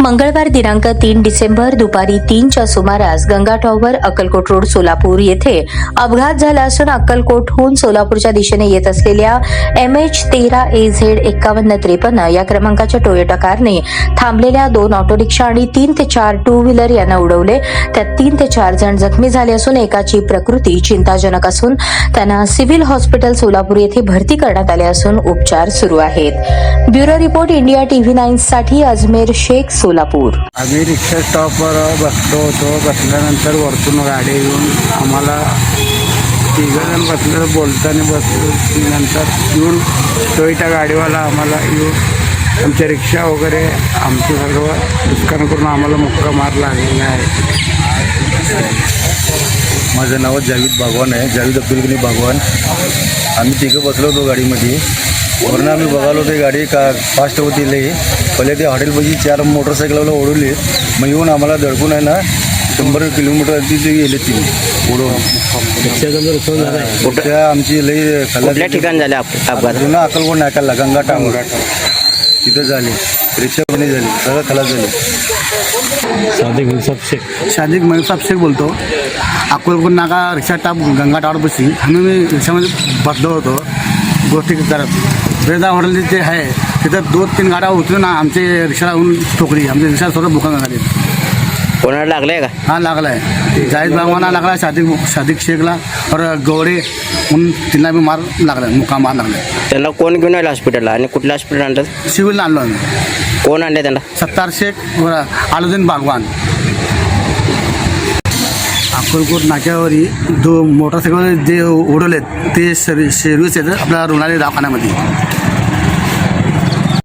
मंगळवार दिनांक तीन डिसेंबर दुपारी तीनच्या सुमारास गंगाटॉवर अक्कलकोट रोड सोलापूर येथे अपघात झाला असून अक्कलकोटहून सोलापूरच्या दिशेने येत असलेल्या एम एच तेरा ए झेड एक्कावन्न त्रेपन्न या क्रमांकाच्या टोयोटा कारने थांबलेल्या दोन ऑटो रिक्षा आणि तीन ते चार टू व्हीलर यांना उडवले. त्यात तीन ते चार जण जखमी झाले असून एकाची प्रकृती चिंताजनक असून त्यांना सिव्हिल हॉस्पिटल सोलापूर येथे भरती करण्यात आले असून उपचार सुरू आहेत. Bureau report India TV nine साठी अजमेर शेख सोलापूर. आम्ही रिक्षा स्टॉपवर बसलो होतो. बसल्यानंतर वरतून गाडी येऊन आम्हाला तिघंजण बसलं बोलताना बसलो. नंतर येऊन टोईटा गाडीवाला आम्हाला येऊन आमच्या रिक्षा वगैरे आमचं सर्व नुकसान करून आम्हाला मुक्का मार लागलेला आहे. माझं नाव जावीद बागवान आहे. जावीद अब्दुल गनी बागवान आम्ही तिघं बसलो होतो गाडीमध्ये. वरून आम्ही बघालो होतो ही गाडी का फास्ट होती लई. पहिले ते हॉटेलपाशी चार मोटरसायकलवाला ओढवली. मग येऊन आम्हाला दडकून आहे ना शंभर किलोमीटर तिथे गेले ती ओढून त्या आमची लई ठिकाणी झाले अप- अपघात? जुना अक्कलकोट नाकाला गंगा टांग तिथं झाली. रिक्षा पण झाली. सगळं खलास झाली. शादिक मयूरसाब शेख. बोलतो. अकोलपूर नाका रिक्षा टाप गंगा टावरपाशी आम्ही मी रिक्षामध्ये बसलो होतो. गोष्टी करत. वेदा हॉटेल जे आहे तिथं दोन तीन गाड्या उतरून आमचे रिक्षाला येऊन ठोकली. आमची रिक्षा स्वतः बुकिंग झाली. कोणाला लागलंय का? हा लागला आहे जाहीद बागवाना लागला शादिक शादिक शेखला और गौडे म्हणून तिला बी मार लागला मुका मार लागला. त्यांना कोण घेऊन आलं हॉस्पिटलला आणि कुठल्या हॉस्पिटल आणतात सिव्हिलला आणलो आम्ही. कोण आणले त्यांना? सत्तार शेख और आलुद्दीन बागवान. अक्कलकोट नाक्यावरी दो मोटरसायकल जे उडवलेत ते शरी शेरूच आहेत आपल्या रुग्णालय दवाखान्यामध्ये